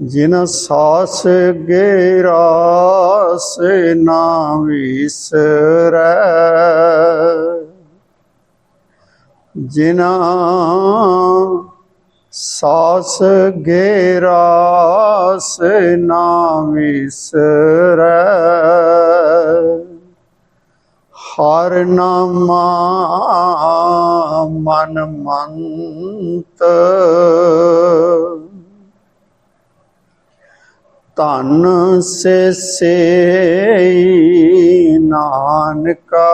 ਜਿਨ ਸਾਸ ਗੇਰਾਸ ਨਾ ਵਿਸਰੈ। ਜਿਨਾ ਸਾਸ ਗੇਰਾਸ ਨਾ ਵਿਸਰੈ। ਹਰ ਨਾਮਾ ਮਨ ਮੰਤ। ਧਨ ਸੇ ਸੇ ਨਾਨਕਾ।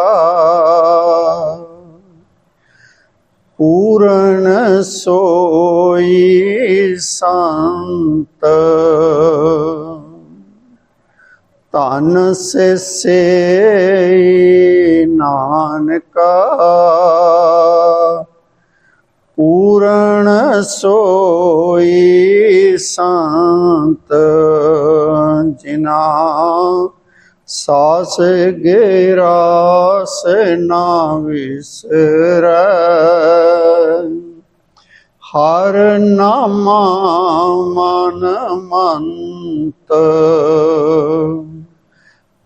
ਪੂਰਨ ਸੋਈ ਸੰਤ। ਧਨ ਸੇ ਸੇ ਨਾਨਕਾ। ਪੂਰਨ ਸੋਈ ਸੰਤ, ਜਿਨਾ ਸਾਸ ਗੇਰਾਸ ਨਾ ਵਿਸਰੈ। ਹਰ ਨਾਮਾ ਮਨ ਮੰਤ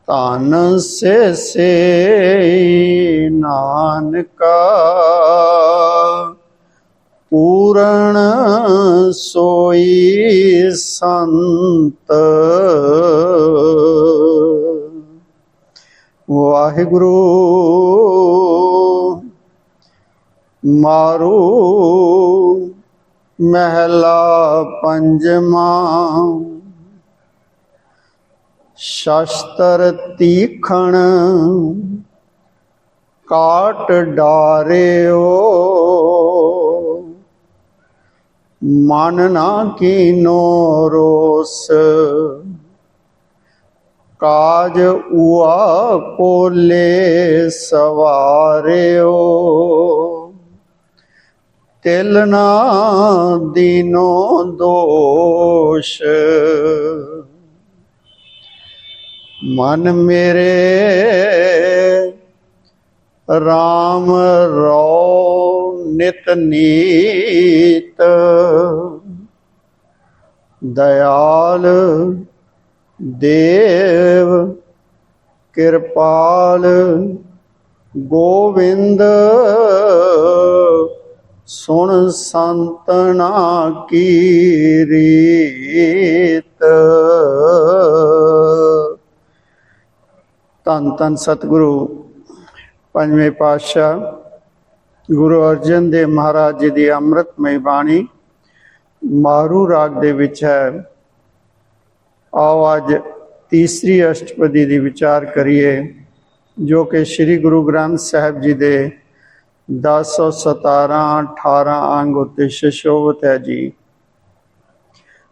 ਤਨ ਸੇ ਸੇ ਨਾਨਕਾ। ਪੂਰਨ ਸੋਈ ਸੰਤ। ਵਾਹਿਗੁਰੂ ਮਾਰੂ ਮਹਿਲਾ ਪੰਜਵਾਂ। ਸ਼ਸਤਰ ਤੀਖਣ ਕਾਟ ਡਾਰਿਓ। ਮਨ ਨਾ ਕੀਨੋ ਰੋਸ। ਕਾਜ ਉਆ ਕੋਲੇ ਸਵਾਰਿਓ। ਤਿਲ ਨਾ ਦੀਨੋ ਦੋਸ਼। ਮਨ ਮੇਰੇ RAM ਰੋ ਨਿਤ ਨੀਤ। ਦਇਆਲ ਦੇਵ ਕਿਰਪਾਲ ਗੋਵਿੰਦ, ਸੁਣ ਸੰਤਨਾ ਕੀ ਰੀਤ। ਧੰਨ ਧੰਨ ਸਤਿਗੁਰੂ, ਪੰਜਵੇਂ ਪਾਤਸ਼ਾਹ ਗੁਰੂ ਅਰਜਨ ਦੇਵ ਮਹਾਰਾਜ ਜੀ ਦੀ ਅੰਮ੍ਰਿਤਮਈ ਬਾਣੀ ਮਾਰੂ ਰਾਗ ਦੇ ਵਿੱਚ ਹੈ। ਆਓ ਅੱਜ ਤੀਸਰੀ ਅਸ਼ਟਪਦੀ ਦੀ ਵਿਚਾਰ ਕਰੀਏ, ਜੋ ਕਿ ਸ੍ਰੀ ਗੁਰੂ ਗ੍ਰੰਥ ਸਾਹਿਬ ਜੀ ਦੇ 1017 18 ਅੰਗ ਉਤੇ ਸ਼ਸ਼ੋਭਤ ਹੈ ਜੀ।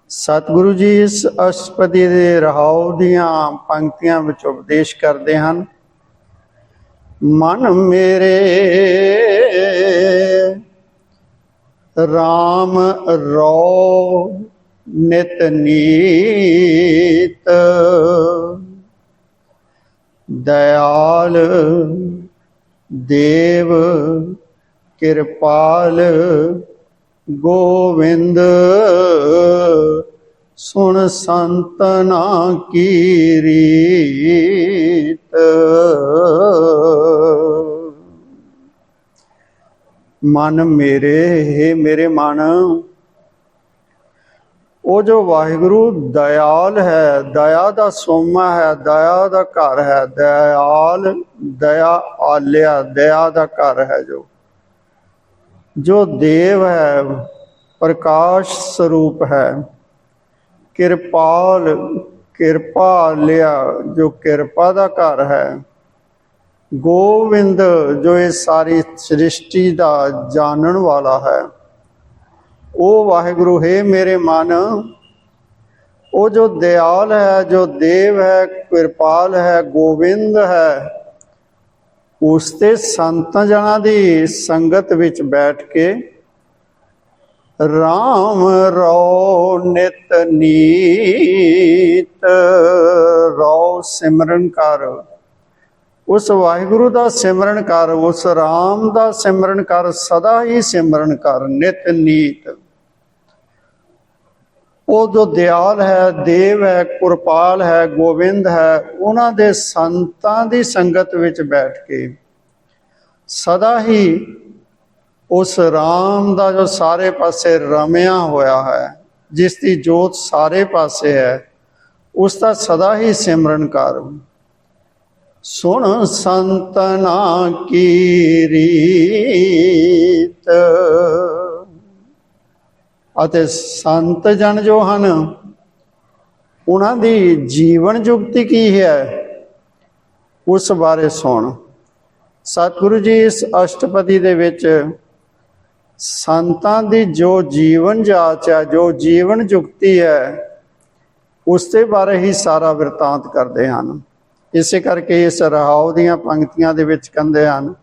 ਸਤਿਗੁਰੂ ਜੀ ਇਸ ਅਸ਼ਟਪਦੀ ਦੇ ਰਹਾਉ ਦੀਆਂ ਪੰਕਤੀਆਂ ਵਿੱਚ ਉਪਦੇਸ਼ ਕਰਦੇ ਹਨ। ਮਨ ਮੇਰੇ। RAM ਰੋ ਨਿਤ ਨੀਤ। ਦਇਆਲ ਦੇਵ ਕਿਰਪਾਲ ਗੋਵਿੰਦ। ਸੁਣ ਸੰਤਨਾ ਕੀ ਰੀਤ। ਮਨ ਮੇਰੇ, ਹੈ ਮੇਰੇ ਮਨ। ਉਹ ਜੋ ਵਾਹਿਗੁਰੂ ਦਇਆਲ ਹੈ, ਦਇਆ ਦਾ ਸੋਮਾ ਹੈ, ਦਇਆ ਦਾ ਘਰ ਹੈ, ਦਇਆਲ ਦਇਆ ਆਲਿਆ ਦਇਆ ਦਾ ਘਰ ਹੈ ਜੋ। ਜੋ ਦੇਵ ਹੈ, ਪ੍ਰਕਾਸ਼ ਸਰੂਪ ਹੈ। ਕਿਰਪਾਲ, ਕਿਰਪਾ ਲਿਆ, ਜੋ ਕਿਰਪਾ ਦਾ ਘਰ ਹੈ। ਗੋਵਿੰਦ, ਜੋ ਇਹ ਸਾਰੀ ਸ੍ਰਿਸ਼ਟੀ ਦਾ ਜਾਣਨ ਵਾਲਾ ਹੈ, ਉਹ ਵਾਹਿਗੁਰੂ, ਹੈ ਮੇਰੇ ਮਨ, ਉਹ ਜੋ ਦਿਆਲ ਹੈ, ਜੋ ਦੇਵ ਹੈ, ਕਿਰਪਾਲ ਹੈ, ਗੋਵਿੰਦ ਹੈ, ਉਸ ਤੇ ਸੰਤ ਜਨਾਂ ਦੀ ਸੰਗਤ ਵਿੱਚ ਬੈਠ ਕੇ RAM ਰੋ ਨਿਤ ਨੀਤ, ਰੋ ਸਿਮਰਨ ਕਰ। ਉਸ ਵਾਹਿਗੁਰੂ ਦਾ ਸਿਮਰਨ ਕਰ, ਉਸ RAM ਦਾ ਸਿਮਰਨ ਕਰ, ਸਦਾ ਹੀ ਸਿਮਰਨ ਕਰ, ਨਿਤ ਨੀਤ। ਉਹ ਜੋ ਦਿਆਲ ਹੈ, ਦੇਵ ਹੈ, ਕੁਰਪਾਲ ਹੈ, ਗੋਬਿੰਦ ਹੈ, ਉਹਨਾਂ ਦੇ ਸੰਤਾਂ ਦੀ ਸੰਗਤ ਵਿੱਚ ਬੈਠ ਕੇ ਸਦਾ ਹੀ ਉਸ RAM ਦਾ ਜੋ ਸਾਰੇ ਪਾਸੇ ਰਮਿਆ ਹੋਇਆ ਹੈ, ਜਿਸ ਦੀ ਜੋਤ ਸਾਰੇ ਪਾਸੇ ਹੈ, ਉਸ ਦਾ ਸਦਾ ਹੀ ਸਿਮਰਨ ਕਰ। ਸੁਣ ਸੰਤਨਾ ਕੀ ਰੀਤ? ਅਤੇ ਸੰਤ ਜਨ ਜੋ ਹਨ, ਉਹਨਾਂ ਦੀ ਜੀਵਨ ਜੁਗਤੀ ਕੀ ਹੈ? ਉਸ ਬਾਰੇ ਸੁਣ। ਸਤਿਗੁਰੂ ਜੀ ਇਸ ਅਸ਼ਟਪਦੀ ਦੇ ਵਿੱਚ ਸੰਤਾਂ ਦੀ ਜੋ ਜੀਵਨ ਜਾਚ ਹੈ, ਜੋ ਜੀਵਨ ਜੁਗਤੀ ਹੈ, ਉਸ ਦੇ ਬਾਰੇ ਹੀ ਸਾਰਾ ਵਰਤਾਂਤ ਕਰਦੇ ਹਨ। ਇਸੇ ਕਰਕੇ ਇਸ ਰਹਾਉ ਦੀਆਂ ਪੰਕਤੀਆਂ ਦੇ ਵਿੱਚ ਕਹਿੰਦੇ ਹਨ,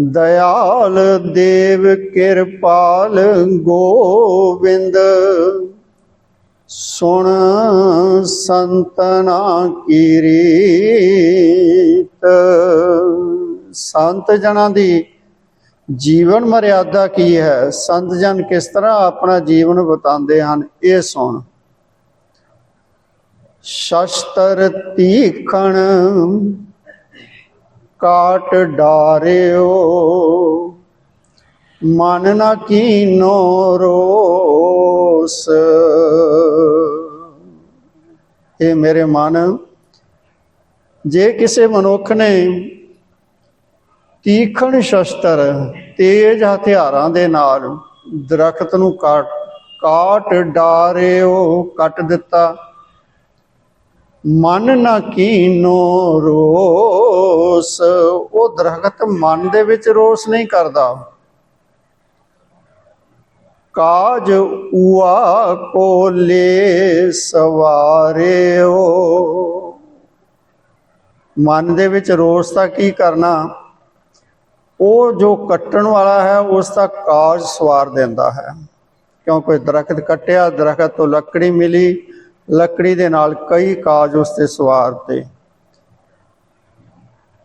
ਦਇਆਲ ਦੇਵ ਕਿਰਪਾਲ ਗੋਬਿੰਦ ਸੁਣ ਸੰਤਨਾ ਕੀ ਰੀਤ? ਸੰਤ ਜਨਾਂ ਦੀ ਜੀਵਨ ਮਰਿਆਦਾ ਕੀ ਹੈ? ਸੰਤ ਜਨ ਕਿਸ ਤਰ੍ਹਾਂ ਆਪਣਾ ਜੀਵਨ ਬਤਾਉਂਦੇ ਹਨ? ਇਹ ਸੁਣ। ਸ਼ਸਤਰ ਤੀਖਣ ਕਾਟ ਡਾਰਿਓ। ਮਨ ਨਾ ਕੀਨੋ ਰੋਸ। ਇਹ ਮੇਰੇ ਮਨ, ਜੇ ਕਿਸੇ ਮਨੁੱਖ ਨੇ ਤੀਖਣ ਸ਼ਸਤਰ ਤੇਜ ਹਥਿਆਰਾਂ ਦੇ ਨਾਲ ਦਰਖਤ ਨੂੰ ਕਾਟ ਕਾਟ ਡਾਰਿਓ, ਕੱਟ ਦਿੱਤਾ ਮਨ ਨਾ ਕੀਨੋ ਰੋਸ। ਉਹ ਦਰਖਤ ਮਨ ਦੇ ਵਿੱਚ ਰੋਸ ਨਹੀਂ ਕਰਦਾ। ਕਾਜ ਉਆ ਕੋਲੇ ਸਵਾਰਿਓ। ਮਨ ਦੇ ਵਿੱਚ ਰੋਸ ਤਾਂ ਕੀ ਕਰਨਾ? ਉਹ ਜੋ ਕੱਟਣ ਵਾਲਾ ਹੈ, ਉਸ ਦਾ ਕਾਜ ਸਵਾਰ ਦਿੰਦਾ ਹੈ। ਕਿਉਂ ਕੋਈ ਦਰਖਤ ਕੱਟਿਆ, ਦਰਖਤ ਤੋਂ ਲੱਕੜੀ ਮਿਲੀ ਲੱਕੜੀ ਦੇ ਨਾਲ ਕਈ ਕਾਜ ਉਸ ਤੇ ਸਵਾਰ ਤੇ।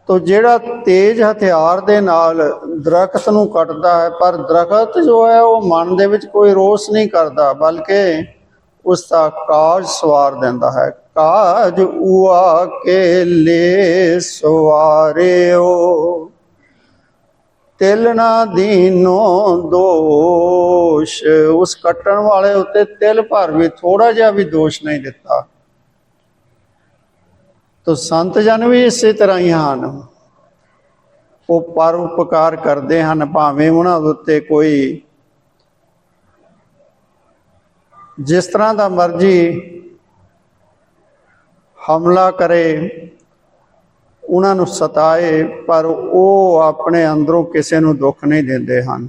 ਤੋ ਜਿਹੜਾ ਤੇਜ ਹਥਿਆਰ ਦੇ ਨਾਲ ਦਰਖਤ ਨੂੰ ਕੱਟਦਾ ਹੈ, ਪਰ ਦਰਖਤ ਜੋ ਹੈ ਉਹ ਮਨ ਦੇ ਵਿੱਚ ਕੋਈ ਰੋਸ ਨਹੀਂ ਕਰਦਾ, ਬਲਕਿ ਉਸ ਦਾ ਕਾਜ ਸਵਾਰ ਦਿੰਦਾ ਹੈ। ਕਾਜ ਉਆ ਕੇ ਲੈ ਸਵਾਰਿਓ। ਤਿਲ ਨਾ ਦੀਨੋ ਦੋਸ਼। ਉਸ ਕੱਟਣ ਵਾਲੇ ਉੱਤੇ ਤਿਲ ਭਰ ਵੀ ਥੋੜਾ ਜਿਹਾ ਵੀ ਦੋਸ਼ ਨਹੀਂ ਦਿੱਤਾ। ਤੋ ਸੰਤ ਜਨ ਵੀ ਇਸੇ ਤਰ੍ਹਾਂ ਹੀ ਹਨ। ਉਹ ਪਰਉਪਕਾਰ ਕਰਦੇ ਹਨ, ਭਾਵੇਂ ਉਹਨਾਂ ਦੇ ਉੱਤੇ ਕੋਈ ਜਿਸ ਤਰ੍ਹਾਂ ਦਾ ਮਰਜ਼ੀ ਹਮਲਾ ਕਰੇ। ਉਹਨਾਂ ਨੂੰ ਸਤਾਏ, ਪਰ ਉਹ ਆਪਣੇ ਅੰਦਰੋਂ ਕਿਸੇ ਨੂੰ ਦੁੱਖ ਨਹੀਂ ਦਿੰਦੇ ਹਨ।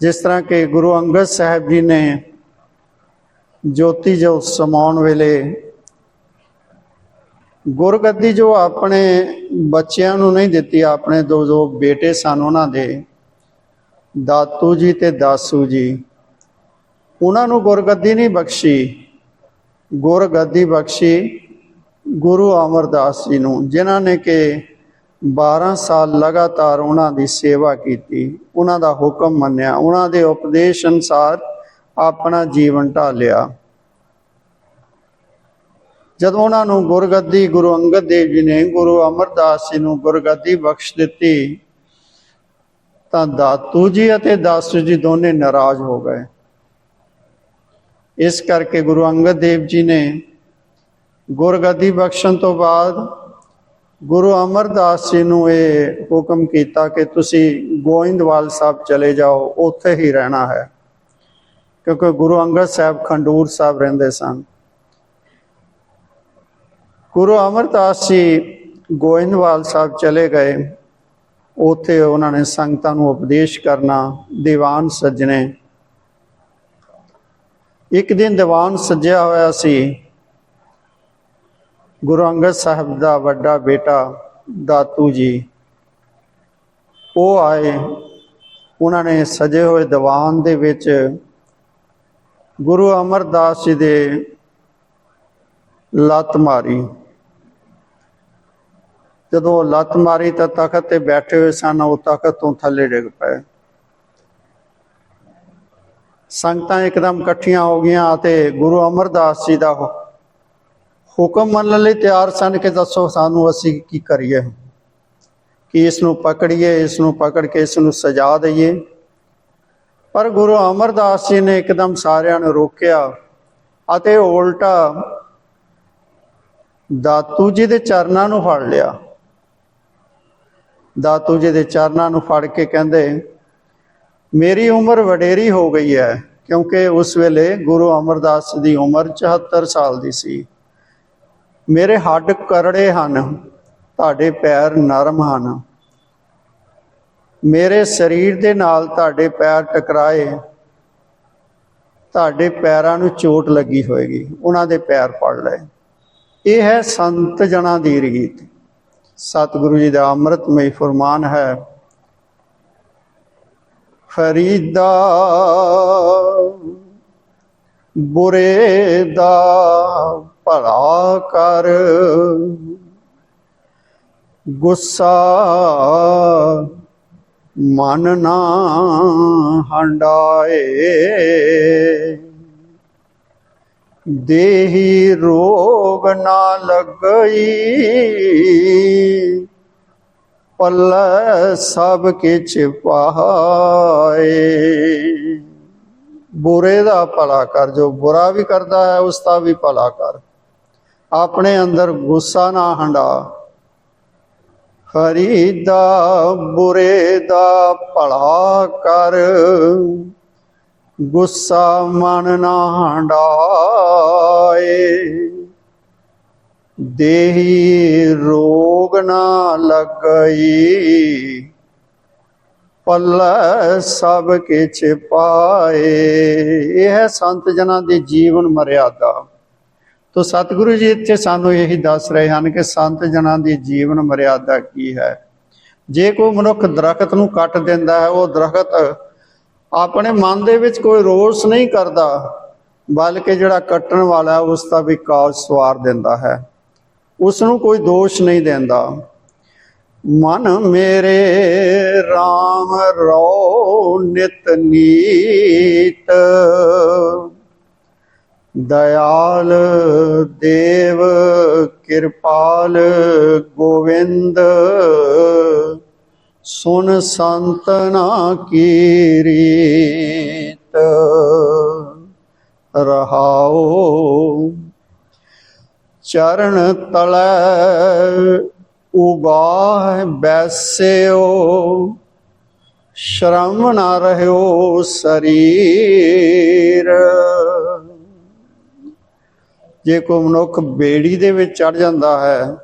ਜਿਸ ਤਰ੍ਹਾਂ ਕਿ ਗੁਰੂ ਅੰਗਦ ਸਾਹਿਬ ਜੀ ਨੇ ਜੋਤੀ ਜੋ ਸਮਾਉਣ ਵੇਲੇ ਗੁਰਗੱਦੀ ਜੋ ਆਪਣੇ ਬੱਚਿਆਂ ਨੂੰ ਨਹੀਂ ਦਿੱਤੀ, ਆਪਣੇ ਦੋ ਦੋ ਬੇਟੇ ਸਨ ਉਹਨਾਂ ਦੇ, ਦਾਤੂ ਜੀ ਤੇ ਦਾਸੂ ਜੀ, ਉਹਨਾਂ ਨੂੰ ਗੁਰਗੱਦੀ ਨਹੀਂ ਬਖਸ਼ੀ। ਗੁਰਗੱਦੀ ਬਖਸ਼ੀ। ਗੁਰੂ ਅਮਰਦਾਸ ਜੀ ਨੂੰ, ਜਿਨ੍ਹਾਂ ਨੇ ਕਿ 12 ਸਾਲ ਲਗਾਤਾਰ ਉਹਨਾਂ ਦੀ ਸੇਵਾ ਕੀਤੀ, ਉਹਨਾਂ ਦਾ ਹੁਕਮ ਮੰਨਿਆ, ਉਹਨਾਂ ਦੇ ਉਪਦੇਸ਼ ਅਨਸਾਰ ਆਪਣਾ ਜੀਵਨ ਢਾਲਿਆ। ਜਦੋਂ ਉਹਨਾਂ ਨੂੰ ਗੁਰਗੱਦੀ, ਗੁਰੂ ਅੰਗਦ ਦੇਵ ਜੀ ਨੇ ਗੁਰੂ ਅਮਰਦਾਸ ਜੀ ਨੂੰ ਗੁਰਗੱਦੀ ਬਖਸ਼ ਦਿੱਤੀ, ਤਾਂ ਦਾਤੂ ਜੀ ਅਤੇ ਦਾਸੂ ਜੀ ਦੋਨੇ ਨਾਰਾਜ਼ ਹੋ ਗਏ। ਇਸ ਕਰਕੇ ਗੁਰੂ ਅੰਗਦ ਦੇਵ ਜੀ ਨੇ ਗੁਰਗੱਦੀ ਬਖਸ਼ਣ ਤੋਂ ਬਾਅਦ ਗੁਰੂ ਅਮਰਦਾਸ ਜੀ ਨੂੰ ਇਹ ਹੁਕਮ ਕੀਤਾ ਕਿ ਤੁਸੀਂ ਗੋਇੰਦਵਾਲ ਸਾਹਿਬ ਚਲੇ ਜਾਓ, ਉੱਥੇ ਹੀ ਰਹਿਣਾ ਹੈ। ਕਿਉਂਕਿ ਗੁਰੂ ਅੰਗਦ ਸਾਹਿਬ ਖੰਡੂਰ ਸਾਹਿਬ ਰਹਿੰਦੇ ਸਨ। ਗੁਰੂ ਅਮਰਦਾਸ ਜੀ ਗੋਇੰਦਵਾਲ ਸਾਹਿਬ ਚਲੇ ਗਏ। ਉੱਥੇ ਉਹਨਾਂ ਨੇ ਸੰਗਤਾਂ ਨੂੰ ਉਪਦੇਸ਼ ਕਰਨਾ, ਦੀਵਾਨ ਸੱਜਣੇ। ਇੱਕ ਦਿਨ ਦੀਵਾਨ ਸੱਜਿਆ ਹੋਇਆ ਸੀ। ਗੁਰੂ ਅੰਗਦ ਸਾਹਿਬ ਦਾ ਵੱਡਾ ਬੇਟਾ ਦਾਤੂ ਜੀ, ਉਹ ਆਏ। ਉਹਨਾਂ ਨੇ ਸਜੇ ਹੋਏ ਦੀਵਾਨ ਦੇ ਵਿੱਚ ਗੁਰੂ ਅਮਰਦਾਸ ਜੀ ਦੇ ਲੱਤ ਮਾਰੀ। ਜਦੋਂ ਉਹ ਲੱਤ ਮਾਰੀ ਤਾਂ ਤਖਤ ਤੇ ਬੈਠੇ ਹੋਏ ਸਨ, ਉਹ ਤਖਤ ਤੋਂ ਥੱਲੇ ਡਿੱਗ ਪਏ। ਸੰਗਤਾਂ ਇੱਕਦਮ ਇਕੱਠੀਆਂ ਹੋ ਗਈਆਂ ਅਤੇ ਗੁਰੂ ਅਮਰਦਾਸ ਜੀ ਦਾ ਹੁਕਮ ਮੰਨਣ ਲਈ ਤਿਆਰ ਸਨ ਕਿ ਦੱਸੋ ਸਾਨੂੰ ਅਸੀਂ ਕੀ ਕਰੀਏ? ਕਿ ਇਸ ਨੂੰ ਪਕੜੀਏ ਇਸ ਨੂੰ ਪਕੜ ਕੇ ਇਸ ਨੂੰ ਸਜਾ ਦਈਏ। ਪਰ ਗੁਰੂ ਅਮਰਦਾਸ ਜੀ ਨੇ ਇੱਕਦਮ ਸਾਰਿਆਂ ਨੂੰ ਰੋਕਿਆ ਅਤੇ ਉਲਟਾ ਦਾਤੂ ਜੀ ਦੇ ਚਰਨਾਂ ਨੂੰ ਫੜ ਲਿਆ। ਦਾਤੂ ਜੀ ਦੇ ਚਰਨਾਂ ਨੂੰ ਫੜ ਕੇ ਕਹਿੰਦੇ, ਮੇਰੀ ਉਮਰ ਵਡੇਰੀ ਹੋ ਗਈ ਹੈ, ਕਿਉਂਕਿ ਉਸ ਵੇਲੇ ਗੁਰੂ ਅਮਰਦਾਸ ਦੀ ਉਮਰ 74 ਸਾਲ ਦੀ ਸੀ। ਮੇਰੇ ਹੱਡ ਕਰੜੇ ਹਨ, ਤੁਹਾਡੇ ਪੈਰ ਨਰਮ ਹਨ। ਮੇਰੇ ਸਰੀਰ ਦੇ ਨਾਲ ਤੁਹਾਡੇ ਪੈਰ ਟਕਰਾਏ, ਤੁਹਾਡੇ ਪੈਰਾਂ ਨੂੰ ਚੋਟ ਲੱਗੀ ਹੋਏਗੀ, ਉਹਨਾਂ ਦੇ ਪੈਰ ਫੜ ਲਏ। ਇਹ ਹੈ ਸੰਤ ਜਨਾਂ ਦੀ ਰੀਤ। ਸਤਿਗੁਰੂ ਜੀ ਦਾ ਅੰਮ੍ਰਿਤਮਈ ਫਰਮਾਨ ਹੈ, ਫਰੀਦਾ ਬੁਰੇ ਦਾ ਭਲਾ ਕਰ। ਗੁੱਸਾ ਮਨ ਨਾ ਹੰਡਾਏ। ਦੇਹੀ ਰੋਗ ਨਾ ਲੱਗਈ। ਪੱਲੇ ਸਭ ਕਿਛ ਪਾਏ। ਬੁਰੇ ਦਾ ਭਲਾ ਕਰ, ਜੋ ਬੁਰਾ ਵੀ ਕਰਦਾ ਹੈ, ਉਸ ਦਾ ਵੀ ਭਲਾ ਕਰ। ਆਪਣੇ ਅੰਦਰ ਗੁੱਸਾ ਨਾ ਹੰਡਾ। ਫਰੀਦਾ ਬੁਰੇ ਦਾ ਭਲਾ ਕਰ। ਗੁੱਸਾ ਮਨ ਨਾ ਹੰਡਾਏ। ਦੇਹੀ ਰੋਗ ਨਾ ਲੱਗਈ। ਪੱਲੇ ਸਭ ਕਿਛ ਪਾਏ। ਇਹ ਹੈ ਸੰਤ ਜਨਾਂ ਦੀ ਜੀਵਨ ਮਰਿਆਦਾ। ਤੋ ਸਤਿਗੁਰੂ ਜੀ ਇੱਥੇ ਸਾਨੂੰ ਇਹੀ ਦੱਸ ਰਹੇ ਹਨ ਕਿ ਸੰਤ ਜਨਾਂ ਦੀ ਜੀਵਨ ਮਰਿਆਦਾ ਕੀ ਹੈ? ਜੇ ਕੋਈ ਮਨੁੱਖ ਦਰਖਤ ਨੂੰ ਕੱਟ ਦਿੰਦਾ ਹੈ, ਉਹ ਦਰਖਤ ਆਪਣੇ ਮਨ ਦੇ ਵਿੱਚ ਕੋਈ ਰੋਸ ਨਹੀਂ ਕਰਦਾ, ਬਲਕਿ ਜਿਹੜਾ ਕੱਟਣ ਵਾਲਾ ਹੈ, ਉਸ ਦਾ ਵੀ ਕਾਜ ਸਵਾਰ ਦਿੰਦਾ ਹੈ। ਉਸ ਨੂੰ ਕੋਈ ਦੋਸ਼ ਨਹੀਂ ਦਿੰਦਾ। ਮਨ ਮੇਰੇ RAM ਰੋ ਨਿਤ ਨੀਤ। ਦਇਆਲ ਦੇਵ ਕਿਰਪਾਲ ਗੋਵਿੰਦ, ਸੁਨ ਸੰਤਨਾ ਕੀ ਰੀਤ ਰਹਾਓ ਚਰਨ ਤਲੈ ਉਗਾਹ ਬੈਸਿਓ, ਸ਼ਰਮ ਨਾ ਰਹਿਓ ਸਰੀਰ। ਜੇ ਕੋਈ ਮਨੁੱਖ ਬੇੜੀ ਦੇ ਵਿੱਚ ਚੜ ਜਾਂਦਾ ਹੈ,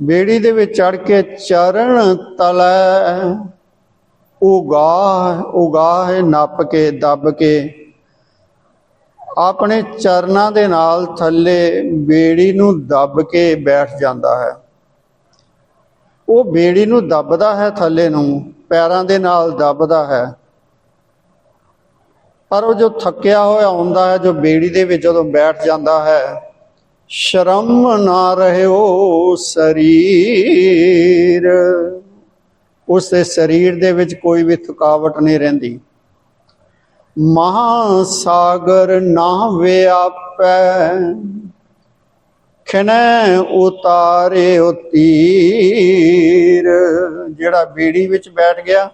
ਬੇੜੀ ਦੇ ਵਿੱਚ ਚੜ ਕੇ ਚਰਨ ਤਲੈ ਉਗਾਹ ਉਗਾਹ ਨੱਪ ਕੇ, ਦੱਬ ਕੇ ਆਪਣੇ ਚਰਨਾਂ ਦੇ ਨਾਲ ਥੱਲੇ ਬੇੜੀ ਨੂੰ ਦੱਬ ਕੇ ਬੈਠ ਜਾਂਦਾ ਹੈ। ਉਹ ਬੇੜੀ ਨੂੰ ਦੱਬਦਾ ਹੈ, ਥੱਲੇ ਨੂੰ ਪੈਰਾਂ ਦੇ ਨਾਲ ਦੱਬਦਾ ਹੈ। ਪਰ ਉਹ ਜੋ ਥੱਕਿਆ ਹੋਇਆ ਹੁੰਦਾ ਹੈ, ਜੋ ਬੇੜੀ ਦੇ ਵਿੱਚ ਜਦੋਂ ਬੈਠ ਜਾਂਦਾ ਹੈ, ਸ਼ਰਮ ਨਾ ਰਹਿਓ ਸਰੀਰ। ਉਸ ਦੇ ਸਰੀਰ ਦੇ ਵਿੱਚ ਕੋਈ ਵੀ ਥਕਾਵਟ ਨਹੀਂ ਰਹਿੰਦੀ। ਮਹਾ ਸਾਗਰ ਨਾ ਵਿਆਪੈ ਖਿਨੈ ਉਤਾਰੇ ਉਹ ਜਿਹੜਾ ਬੇੜੀ ਵਿੱਚ ਬੈਠ ਗਿਆ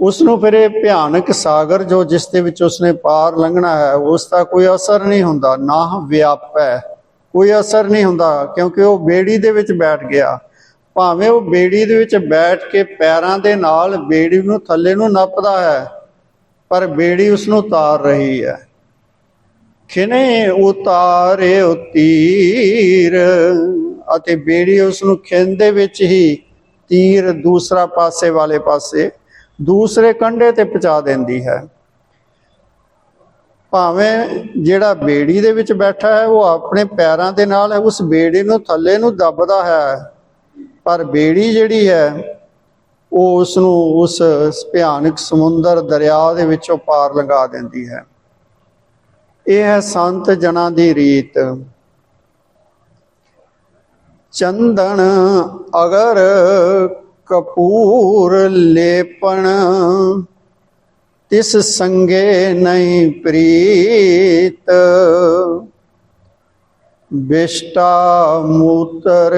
ਉਸ ਨੂੰ ਫਿਰ ਇਹ ਭਿਆਨਕ ਸਾਗਰ ਜੋ ਜਿਸ ਦੇ ਵਿੱਚ ਉਸਨੇ ਪਾਰ ਲੰਘਣਾ ਹੈ, ਉਸ ਦਾ ਕੋਈ ਅਸਰ ਨਹੀਂ ਹੁੰਦਾ, ਨਾ ਵਿਆਪੈ ਕੋਈ ਅਸਰ ਨਹੀਂ ਹੁੰਦਾ, ਕਿਉਂਕਿ ਉਹ ਬੇੜੀ ਦੇ ਵਿੱਚ ਬੈਠ ਗਿਆ। ਭਾਵੇਂ ਉਹ ਬੇੜੀ ਦੇ ਵਿੱਚ ਬੈਠ ਕੇ ਪੈਰਾਂ ਦੇ ਨਾਲ ਬੇੜੀ ਨੂੰ ਥੱਲੇ ਨੂੰ ਨੱਪਦਾ ਹੈ, ਪਰ ਬੇੜੀ ਉਸ ਨੂੰ ਤਾਰ ਰਹੀ ਹੈ। ਖਿਨੇ ਉਤਾਰੇ ਉਹ ਤੀਰ ਅਤੇ ਬੇੜੀ ਉਸ ਨੂੰ ਖਿੰਨ ਵਿੱਚ ਹੀ ਤੀਰ ਦੂਸਰਾ ਪਾਸੇ ਵਾਲੇ ਪਾਸੇ ਦੂਸਰੇ ਕੰਢੇ ਤੇ ਪਹੁੰਚਾ ਦਿੰਦੀ ਹੈ। ਭਾਵੇਂ ਜਿਹੜਾ ਬੇੜੀ ਦੇ ਵਿੱਚ ਬੈਠਾ ਹੈ, ਉਹ ਆਪਣੇ ਪੈਰਾਂ ਦੇ ਨਾਲ ਉਸ ਬੇੜੀ ਨੂੰ ਥੱਲੇ ਨੂੰ ਦੱਬਦਾ ਹੈ। ਪਰ ਬੇੜੀ ਜਿਹੜੀ ਹੈ, ਉਹ ਉਸ ਨੂੰ ਉਸ ਭਿਆਨਕ ਸਮੁੰਦਰ ਦਰਿਆ ਦੇ ਵਿੱਚੋਂ ਪਾਰ ਲੰਘਾ ਦਿੰਦੀ ਹੈ। ਇਹ ਹੈ ਸੰਤ ਜਨਾਂ ਦੀ ਰੀਤ। ਚੰਦਨ ਅਗਰ ਕਪੂਰ ਲੇਪਣ, ਤਿਸ ਸੰਗੇ ਨਹੀਂ ਪ੍ਰੀਤ। ਬਿਸ਼ਟਾ ਮੂਤਰ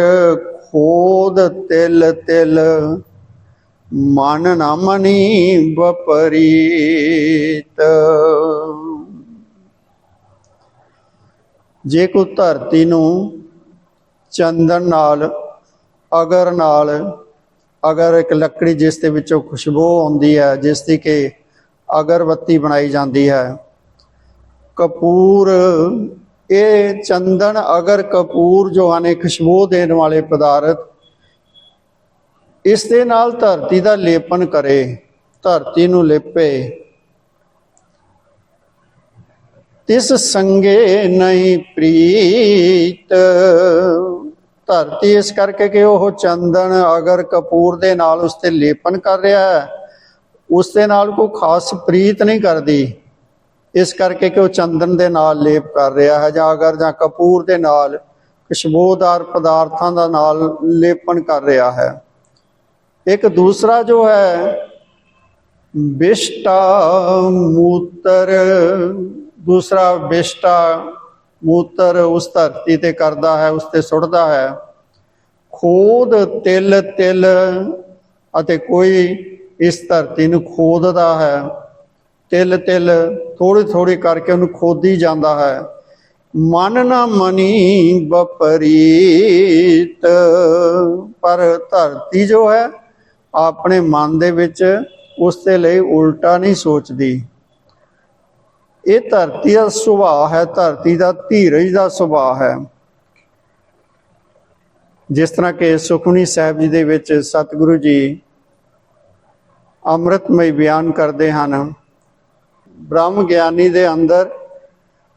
ਖੋਦ ਤਿਲ ਤਿਲ, ਮਨ ਨਾ ਮਨੀ ਬਪਰੀਤ ਜੇ ਕੋ ਧਰਤੀ ਨੂੰ ਚੰਦਨ ਨਾਲ, ਅਗਰ ਨਾਲ ਅਗਰ ਇੱਕ ਲੱਕੜੀ ਜਿਸ ਦੇ ਵਿੱਚੋਂ ਖੁਸ਼ਬੂ ਆਉਂਦੀ ਹੈ, ਜਿਸ ਦੀ ਕਿ ਅਗਰਬੱਤੀ ਬਣਾਈ ਜਾਂਦੀ ਹੈ, ਕਪੂਰ, ਇਹ ਚੰਦਨ ਅਗਰ ਕਪੂਰ ਜੋ ਹਨ ਖੁਸ਼ਬੂ ਦੇਣ ਵਾਲੇ ਪਦਾਰਥ, ਇਸ ਦੇ ਨਾਲ ਧਰਤੀ ਦਾ ਲੇਪਨ ਕਰੇ, ਧਰਤੀ ਨੂੰ ਲੇਪੇ। ਤਿਸ ਸੰਗੇ ਨਹੀਂ ਪ੍ਰੀਤ। ਧਰਤੀ ਇਸ ਕਰਕੇ ਕਿ ਉਹ ਚੰਦਨ ਅਗਰ ਕਪੂਰ ਦੇ ਨਾਲ ਉਸ ਤੇ ਲੇਪਨ ਕਰ ਰਿਹਾ ਹੈ, ਉਸ ਦੇ ਨਾਲ ਕੋਈ ਖਾਸ ਪ੍ਰੀਤ ਨਹੀਂ ਕਰਦੀ। ਇਸ ਕਰਕੇ ਕਿ ਉਹ ਚੰਦਨ ਦੇ ਨਾਲ ਲੇਪ ਕਰ ਰਿਹਾ ਹੈ ਜਾਂ ਅਗਰ ਜਾਂ ਕਪੂਰ ਦੇ ਨਾਲ ਖੁਸ਼ਬੂਦਾਰ ਪਦਾਰਥਾਂ ਦਾ ਨਾਲ ਲੇਪਨ ਕਰ ਰਿਹਾ ਹੈ। ਇੱਕ ਦੂਸਰਾ ਜੋ ਹੈ ਬਿਸ਼ਟਾ ਮੂਤਰ ਦੂਸਰਾ ਬਿਸ਼ਟਾ ਮੂਤਰ ਉਸ ਧਰਤੀ ਤੇ ਕਰਦਾ ਹੈ, ਉਸ ਤੇ ਸੁੱਟਦਾ ਹੈ। ਖੋਦ ਤਿਲ ਤਿਲ ਅਤੇ ਕੋਈ ਇਸ ਧਰਤੀ ਨੂੰ ਖੋਦਦਾ ਹੈ। ਤਿਲ ਤਿਲ ਥੋੜੀ ਥੋੜੀ ਕਰਕੇ ਉਹਨੂੰ ਖੋਦੀ ਜਾਂਦਾ ਹੈ। ਮਨ ਨਾ ਮਨੀ ਬਪਰੀਤ ਪਰ ਧਰਤੀ ਜੋ ਹੈ, ਆਪਣੇ ਮਨ ਦੇ ਵਿੱਚ ਉਸ ਦੇ ਲਈ ਉਲਟਾ ਨਹੀਂ ਸੋਚਦੀ। ਇਹ ਧਰਤੀ ਦਾ ਸੁਭਾਅ ਹੈ, ਧਰਤੀ ਦਾ ਧੀਰਜ ਦਾ ਸੁਭਾਅ ਹੈ। ਜਿਸ ਤਰ੍ਹਾਂ ਕਿ ਸੁਖਮਨੀ ਸਾਹਿਬ ਜੀ ਦੇ ਵਿੱਚ ਸਤਿਗੁਰੂ ਜੀ ਅੰਮ੍ਰਿਤਮਈ ਬਿਆਨ ਕਰਦੇ ਹਨ, ਬ੍ਰਹਮ ਗਿਆਨੀ ਦੇ ਅੰਦਰ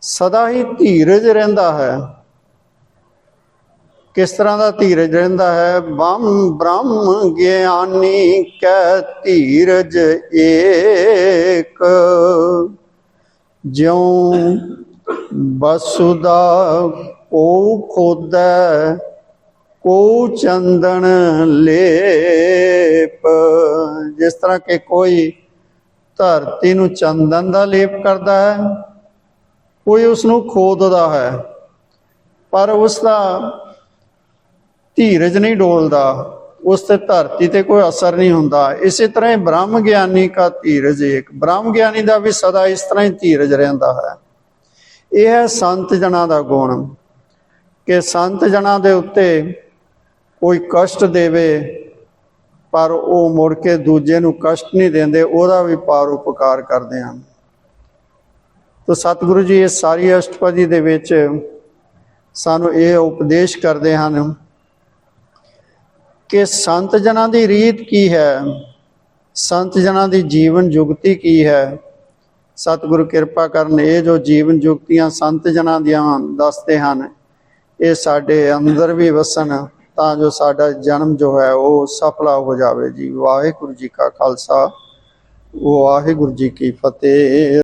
ਸਦਾ ਹੀ ਧੀਰਜ ਰਹਿੰਦਾ ਹੈ। ਕਿਸ ਤਰ੍ਹਾਂ ਦਾ ਧੀਰਜ ਰਹਿੰਦਾ ਹੈ? ਬ੍ਰਹਮ ਬ੍ਰਹਮ ਗਿਆਨੀ ਕੈ ਧੀਰਜ ਏਕ। ਜਿਉ ਬਸੁਦਾ ਕੋ ਖੋਦੈ ਕੋ ਚੰਦਨ ਲੇਪ। ਜਿਸ ਤਰ੍ਹਾਂ ਕਿ ਕੋਈ ਧਰਤੀ ਨੂੰ ਚੰਦਨ ਦਾ ਲੇਪ ਕਰਦਾ ਹੈ, ਕੋਈ ਉਸ ਨੂੰ ਖੋਦਦਾ ਹੈ, ਪਰ ਉਸ ਦਾ ਧੀਰਜ ਨਹੀਂ ਡੋਲਦਾ। ਉਸ ਤੇ ਧਰਤੀ ਤੇ ਕੋਈ ਅਸਰ ਨਹੀਂ ਹੁੰਦਾ। ਇਸੇ ਤਰ੍ਹਾਂ ਹੀ ਬ੍ਰਹਮ ਗਿਆਨੀ ਦਾ ਧੀਰਜ ਇੱਕ ਬ੍ਰਹਮ ਗਿਆਨੀ ਦਾ ਵੀ ਸਦਾ ਇਸ ਤਰ੍ਹਾਂ ਹੀ ਧੀਰਜ ਰਹਿੰਦਾ ਹੈ। ਇਹ ਹੈ ਸੰਤ ਜਨਾਂ ਦਾ ਗੁਣ। ਕਿ ਸੰਤ ਜਨਾਂ ਦੇ ਉੱਤੇ ਕੋਈ ਕਸ਼ਟ ਦੇਵੇ, ਪਰ ਉਹ ਮੁੜ ਕੇ ਦੂਜੇ ਨੂੰ ਕਸ਼ਟ ਨਹੀਂ ਦਿੰਦੇ, ਉਹਦਾ ਵੀ ਪਾਰ ਉਪਕਾਰ ਕਰਦੇ ਹਨ। ਤਾਂ ਸਤਿਗੁਰੂ ਜੀ ਇਹ ਸਾਰੀ ਅਸ਼ਟਪਦੀ ਦੇ ਵਿੱਚ ਸਾਨੂੰ ਇਹ ਉਪਦੇਸ਼ ਕਰਦੇ ਹਨ ਕਿ ਸੰਤ ਜਨਾਂ ਦੀ ਰੀਤ ਕੀ ਹੈ? ਸੰਤ ਜਨਾਂ ਦੀ ਜੀਵਨ ਜੁਗਤੀ ਕੀ ਹੈ? ਸਤਿਗੁਰੂ ਕਿਰਪਾ ਕਰਨ ਇਹ ਜੋ ਜੀਵਨ ਜੁਗਤੀਆਂ ਸੰਤ ਜਨਾਂ ਦੀਆਂ ਦੱਸਦੇ ਹਨ, ਇਹ ਸਾਡੇ ਅੰਦਰ ਵੀ ਵਸਣ, ਤਾਂ ਜੋ ਸਾਡਾ ਜਨਮ ਜੋ ਹੈ ਉਹ ਸਫਲਾ ਹੋ ਜਾਵੇ ਜੀ। ਵਾਹਿਗੁਰੂ ਜੀ ਕਾ ਖਾਲਸਾ, ਵਾਹਿਗੁਰੂ ਜੀ ਕੀ ਫਤਿਹ।